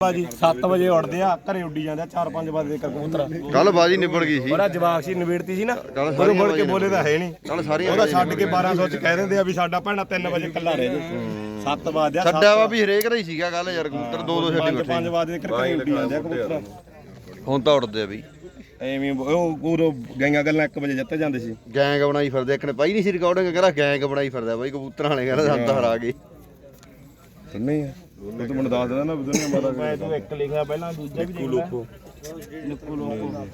ਬਾਜੀ 7 ਵਜੇ ਉੱਠਦੇ ਆ ਘਰੇ ਉੱਡੀ ਜਾਂਦੇ ਆ 4-5 ਵਜੇ ਦੇ ਕਬੂਤਰ ਕੱਲ ਬਾਜੀ ਨਿਬੜ ਗਈ ਸੀ। ਉਹਦਾ ਜਵਾਬ ਸੀ ਨਵੇੜਤੀ ਸੀ ਨਾ। ਚੱਲ ਉਹ ਸਾਰੀਆਂ ਮੁੜ ਕੇ ਬਾਜ਼ੀਆਂ ਬੋਲੇ ਤਾਂ ਹੈ ਨਹੀਂ। ਸਾਰੀਆਂ ਉਹਦਾ ਛੱਡ ਕੇ 1200 ਚ ਕਹਿ ਦਿੰਦੇ ਆ ਵੀ ਸਾਡਾ ਭੈਣਾ 3 ਵਜੇ ਕੱਲਾ ਰਹਿ ਜੂ 7 ਵਜੇ ਆ ਛੱਡਿਆ ਵਾ ਵੀ ਹਰੇਕ ਦਾ ਹੀ ਸੀਗਾ ਕੱਲ ਯਾਰ ਕਬੂਤਰ ਦੋ ਦੋ ਛੱਡੀ ਬੈਠੇ 5 ਵਜੇ ਦੇ ਘਰੇ ਉੱਡੀ ਜਾਂਦੇ ਆ ਕਬੂਤਰ। ਹੁਣ ਤਾਂ ਉੱਡਦੇ ਆ ਵੀ। ਐਵੇਂ ਉਹ ਪੂਰੋ ਗਈਆਂ ਗੱਲਾਂ 1 ਵਜੇ ਜਿੱਤੇ ਜਾਂਦੇ ਸੀ। ਗੈਂਗ ਬਣਾਈ ਫਿਰਦੇ ਇੱਕ ਨੇ ਪਾਈ ਨਹੀਂ ਸੀ ਰਿਕਾਰਡਿੰਗ ਕਹਿੰਦਾ ਗੈਂਗ ਬਣਾਈ ਫਿਰਦਾ ਬਾਈ ਕਬੂਤਰਾਂ ਵਾਲੇ ਕਹਿੰਦਾ ਸਾਨੂੰ ਤਾਂ ਹਰਾ ਗਏ। ਸੁਣਨੇ ਆ। ਉਹ ਤੂੰ ਮੈਨੂੰ ਦੱਸ ਦੇਣਾ ਨਾ ਦੁਨੀਆ ਮਾਦਾ ਮੈਂ ਤੂੰ ਇੱਕ ਲਿਖਿਆ ਪਹਿਲਾਂ ਦੂਜਾ ਵੀ ਦੇਖ ਲੋਕੋ। ਨਿੱਕੂ ਲੋਕੋ।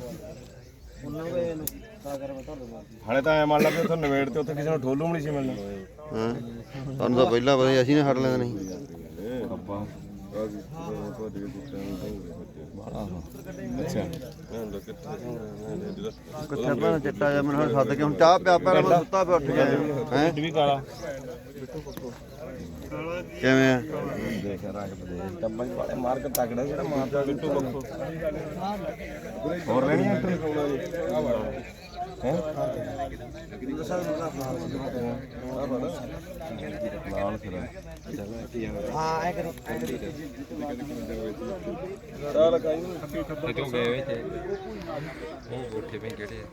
ਹਲੇ ਤਾਂ ਐ ਮੰਨ ਲਾ ਵੀ ਉੱਥੇ ਨਵੇੜ ਤੇ ਉੱਥੇ ਕਿਸੇ ਨੂੰ ਠੋਲੂ ਵੀ ਨਹੀਂ ਸੀ ਮਿਲਣਾ। ਹਾਂ। ਤੁਹਾਨੂੰ ਤਾਂ ਪਹਿਲਾਂ ਪਤਾ ਸੀ, ਅਸੀਂ ਨੇ ਹਟ ਲੈਣਾ ਨਹੀਂ। ਅੱਛਾ। ਕਿੱਥੇ ਭੈਣ ਚਿੱਟਾ ਜਾ ਮੈਨੂੰ ਹੁਣ ਸੱਦ ਕੇ ਹੁਣ ਚਾਹ ਪਿਆ ਪਿਆ ਮੈਂ ਸੁੱਤਾ ਪਿਆ ਉੱਠ ਗਿਆ ਹੈ? ਵੀ ਕਾਲਾ ਕਿਵੇਂ ਆ? ਦੇਖ, ਰੰਗ ਟੱਬਾਂ ਵਾਲੇ ਮਾਰ ਕੇ ਜਿਹੜਾ ਮਾਰ ਬਿੱਟੂ ਬੱਖੋ ਹੋਰ ਲੈਣੀ ਹੈ ਹੈ ਫਿਰ ਹਾਂ ਐ ਕਰੀ ਚੱਲ ਕਾਈ ਕਿਉਂ ਗਏ ਵੇ ਉਹ ਗੋਠੇ ਪੈ ਕਿਹੜੇ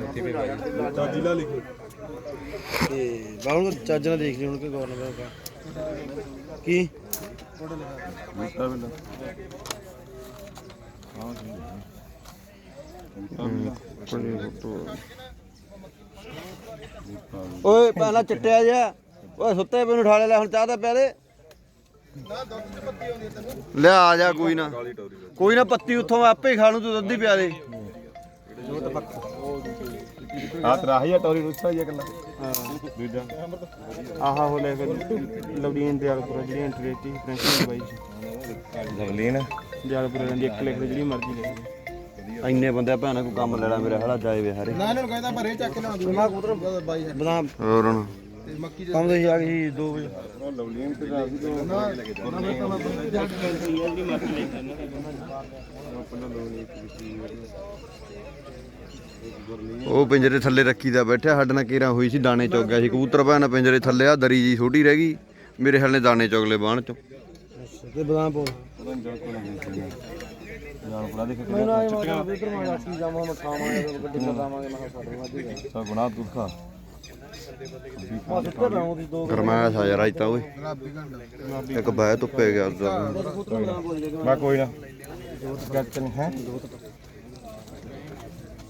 ਉੱਥੇ ਵੀ ਭਾਈ ਤਾਂ ਜ਼ਿਲ੍ਹਾ ਲਿਖੋ ਤੇ ਬਾਹਰ ਚੱਜ ਨਾਲ ਦੇਖ ਲਈ ਹੁਣ ਕਿ ਗੌਰ ਨਾ ਕਰੋ ਕੀ ਬੂਟਾ ਬਿੱਲਾ ਓਏ ਪਹਿਲਾਂ ਚਿੱਟਿਆ ਜਿਹਾ। ਓਏ ਸੁੱਤੇ ਪੈ ਨੂੰ ਉਠਾ ਲੈ ਹੁਣ ਚਾਹ ਤਾਂ ਪਿਆ ਦੇ। ਲਿਆ ਆ ਜਾ ਕੋਈ ਨਾ। ਕੋਈ ਨਾ ਪੱਤੀ ਉੱਥੋਂ ਆਪੇ ਹੀ ਖਾ ਲੂ ਤੂੰ ਦੁੱਧ ਹੀ ਪਿਆ ਦੇ। ਆ ਤਰਾ ਹੀ ਟੋਰੀ ਰੁੱਸਾ ਹੀ ਇਕੱਲਾ। ਦੂਜਾ ਆਹਾ ਹੋ ਲੈ ਫਿਰ ਲਵਲੀਨ ਤੇ ਆਲਪੁਰਾ ਜਿਹੜੀ ਐਂਟਰੀ ਪ੍ਰਿੰਸੀਪਲ ਬਾਈ ਜਗਲੀਨ ਜਾਲਪੁਰਾ ਦੀ ਇੱਕ ਲਿਖ ਦੇ ਜਿਹੜੀ ਮਰਜ਼ੀ ਲੈ ਲਓ। ਇੰਨੇ ਬੰਦੇ ਭੈਣਾ ਕੋਈ ਕੰਮ ਲੈਣਾ ਮੇਰੇ ਹਲਾ ਜਾਏ ਵੇ ਹਰੇ ਇਹਨਾਂ ਨੂੰ ਕਹਿੰਦਾ ਭਰੇ ਚੱਕ ਲਿਆ ਦੂੰਗਾ ਕਬੂਤਰ ਬਾਈ ਬਦਾਮ ਹੋਰ ਹੁਣ ਕੰਮ ਤੇ ਆ ਗਈ 2 ਵਜੇ ਲਵਲੀਨ ਤੇ ਰਾਜੀ ਤੋਂ ਉਹ ਪਿੰਜਰੇ ਥੱਲੇ ਰੱਖੀ ਦਾ ਬੈਠਿਆ ਸਾਡੇ ਨਾਲ ਕੇਰਾ ਹੋਈ ਸੀ ਦਾਣੇ ਚੁੱਕ ਗਿਆ ਸੀ ਕਬੂਤਰ ਭੈਣਾ ਪਿੰਜਰੇ ਥੱਲੇ ਆ ਦਰੀ ਜੀ ਛੋਟੀ ਰਹਿ ਗਈ ਮੇਰੇ ਹਲ ਨੇ ਦਾਣੇ ਚੁੱਕ ਲਏ ਬਾਣ ਚੋਂ ਤੇ ਬਦਾਮ ਪਾਉ ਜਾਨ ਪੜਾ ਦੇਖ ਕੇ ਮੈਨੂੰ ਆਏ ਮੈਂ ਕਬੂਤਰ ਮਾਰ ਰੱਖੀ ਜਾਵਾਂ ਮੈਂ ਖਾਵਾਂਗੇ ਗੱਡੀ ਪਕਾਵਾਂਗੇ ਮੈਂ ਸਾਡੇ ਵਾਦੀ ਸਾ ਗੁਨਾਹ ਤੂੰ ਖਾ। ਬਸ ਉੱਤੇ ਰਹੂੰ ਦੀ ਦੋ ਗਰਮਾਇਆ ਸਾ ਯਾਰ ਅੱਜ ਤਾਂ ਓਏ। ਇੱਕ ਬਹਿ ਧੁੱਪੇ ਗਿਆ ਉਦੋਂ ਮੈਂ ਕੋਈ ਨਾ। ਗੱਟ ਨਹੀਂ ਹੈ?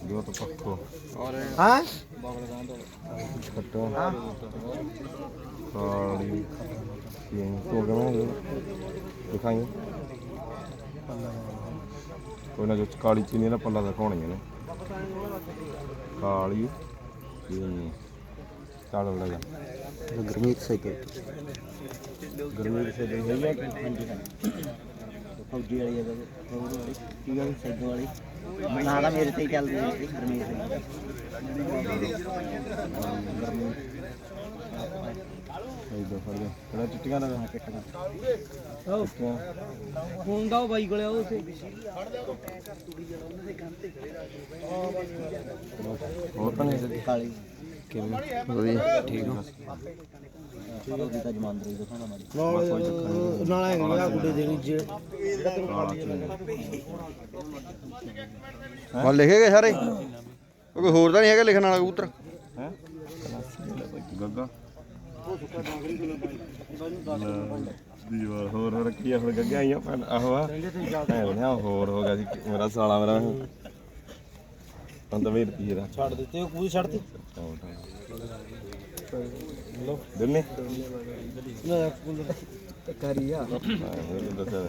ਦੋ ਤਾਂ ਪੱਕੋ ਹਾਂ ਕੱਟੋ ਕਾਲੀ ਇਹ ਤੋਂ ਗਵਾਂ ਦਿਖਾਈਏ ਕੋਈ ਨਾ ਜੋ ਕਾਲੀ ਚੀਨੀ ਨਾ ਪੱਲਾ ਦਿਖਾਉਣੀਆਂ ਨੇ। ਕਾਲੀ ਚੀਨੀ। ਚੱਲ ਬੜਾ ਜਾ। ਗਰਮੀਤ ਸਾਈਕਲ ਗਰਮੀ ਦੀ ਹੈ ਜਾਂ ਫੌਜੀ ਵਾਲੀ ਹੈ ਫੌਜੀ ਵਾਲੀ। ਕੀ ਗੱਲ? ਸਾਈਕਲ ਵਾਲੀ। ਨਾ ਤਾਂ ਮੇਰੇ ਤੇ ਹੀ ਚੱਲਦੀ ਹੈ ਗਰਮੀਤ ਇਦਾਂ ਫੜ ਜਾ ਕਿਹੜਾ ਚਿੱਟੀਆਂ ਦਾ ਚਿੱਟੀਆਂ ਫੋਨ ਦਾ ਬਾਈ ਕੋਲੇ ਉਹ ਤੇ ਹੋਰ ਤਾਂ ਨਹੀਂ ਕਾਲੀ। ਵਧੀਆ ਠੀਕ ਆ। ਉਹਦੀ ਤਾਂ ਜਮਾਂਦਰੀ ਦਿਖਾਉਣਾ ਮਾਰੀ ਨਾਲ ਨਾਲ ਹੈਗਾ ਗੁੱਡੇ ਦੇਣੀ ਜਿਹੜਾ ਤੈਨੂੰ ਹਾਂ। ਲਿਖੇ ਗਏ ਸਾਰੇ? ਕੋਈ ਹੋਰ ਤਾਂ ਨਹੀਂ ਹੈਗਾ ਲਿਖਣ ਵਾਲਾ ਕਬੂਤਰ? ਹੈ? ਗੱਗਾ। ਦੀਵਾਰ ਹੋਰ ਹੋਰ ਕੀ ਆ? ਹੁਣ ਗੱਗਾ ਆਈਆਂ ਭੈਣ ਆਹੋ ਆ। ਭੈਣ ਨੇ ਹੋਰ ਹੋ ਗਿਆ ਸੀ ਮੇਰਾ ਸਾਲਾ ਮੇਰਾ ਅੰਦਰ ਵੀ ਰੁਪਈਏ ਦਾ। ਛੱਡ ਦਿੱਤੇ ਉਹ ਪੂਰੀ ਛੱਡਤੀ? ਲੋ ਦਿਨੇ ਨਾ ਕਰੀ ਆ ਦੱਸਿਆ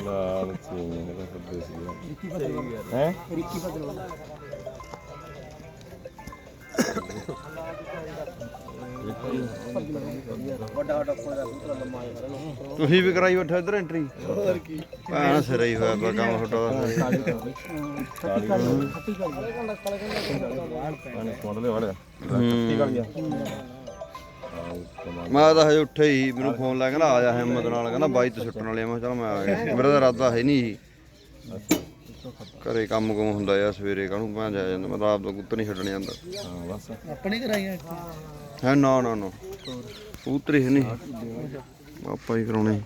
ਲਾਲ ਚੀਨੀ ਫੱਦੇ ਸੀ ਹੈ ਰਿੱਕੀ ਤੁਸੀਂ ਵੀ ਕਰਾਈ ਬੈਠੇ ਇਧਰ ਐਂਟਰੀ ਹੋਰ ਕੀ ਭੈਣ ਸਿਰ ਹੀ ਹੋਇਆ ਪਿਆ ਕੰਮ ਫਟਾ ਪਾਣੀ ਕੋਲ ਲੈ ਵੜਿਆ ਕੱਤੀ ਕਰ ਗਿਆ ਮੈਂ ਤਾਂ ਹਜੇ ਉੱਠੇ ਹੀ ਮੈਨੂੰ ਫੋਨ ਲਾ ਕਹਿੰਦਾ ਆ ਜਾ ਹਿੰਮਤ ਨਾਲ ਕਹਿੰਦਾ ਬਾਈ ਤੇ ਸੁੱਟਣ ਵਾਲੇ ਆ। ਮੈਂ ਚੱਲ ਮੈਂ ਆ ਗਿਆ ਮੇਰਾ ਤਾਂ ਇਰਾਦਾ ਹੈ ਨਹੀਂ ਘਰੇ ਕੰਮ ਕੁਮ ਹੁੰਦਾ ਯਾਰ ਸਵੇਰੇ ਕਾਹਨੂੰ ਭਾਂ ਜਾ ਜਾਂਦਾ ਮੈਂ ਤਾਂ ਆਪ ਤਾਂ ਕੁੱਤ ਨਹੀਂ ਛੱਡਣ ਜਾਂਦਾ। ਹਾਂ ਬਸ ਆਪਣੇ ਕਰਾਈਆਂ ਹੈ ਨਾ ਨਾ ਨਾ। ਉਤਰੀ ਹੈ ਨਹੀਂ। ਆਪਾਂ ਹੀ ਕਰਾਉਣੇ